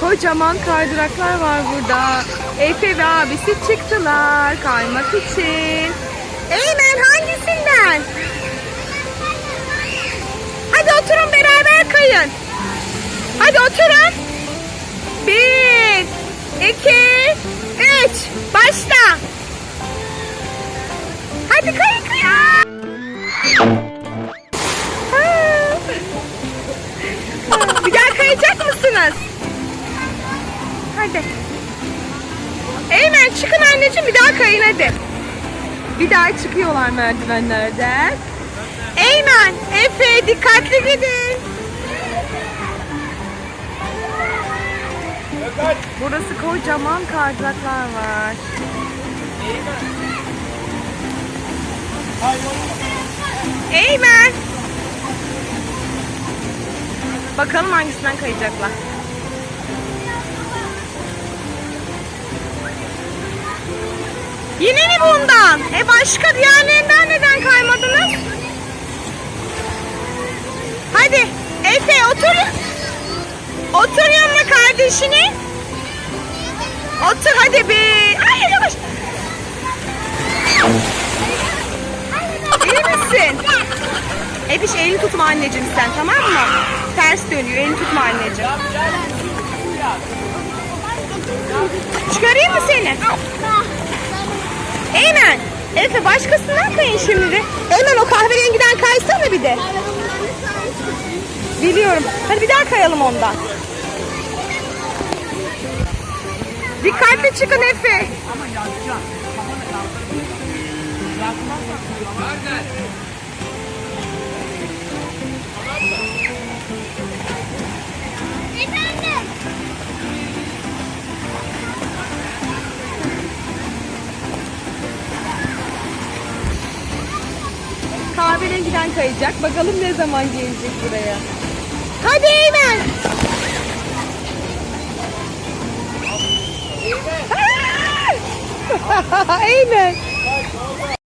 Kocaman kaydıraklar var burada. Efe ve abisi çıktılar kaymak için. Eymen hangisinden? Hadi oturun beraber kayın. Hadi oturun. Bir, iki, üç. Başla. Hadi kayın kayın. Bir daha kayacak mısınız? Hadi. Eymen çıkın anneciğim bir daha kayın hadi. Bir daha çıkıyorlar merdivenlerden. Eymen, Efe dikkatli gidin. Burası kocaman kaydıraklar var. Eymen. Bakalım hangisinden kayacaklar. Yine mi bundan? E başka diğerlerinden neden kaymadınız? Hadi Efe otur. Otur yanına kardeşini. Otur hadi bir. Ay yavaş. İyi misin? Efiş elini tutma anneciğim sen tamam mı? Ters dönüyor elini tutma anneciğim. Çıkarayım mı seni? Eymen. Efe başkasından kayın şimdi. Eymen o kahverengiden kaysana bir de. Biliyorum. Hadi bir daha kayalım ondan. Dikkatli çıkın Efe. Efendim. Kahverengiden kayacak. Bakalım ne zaman gelecek buraya. Hadi Eymen. Aa! Eymen.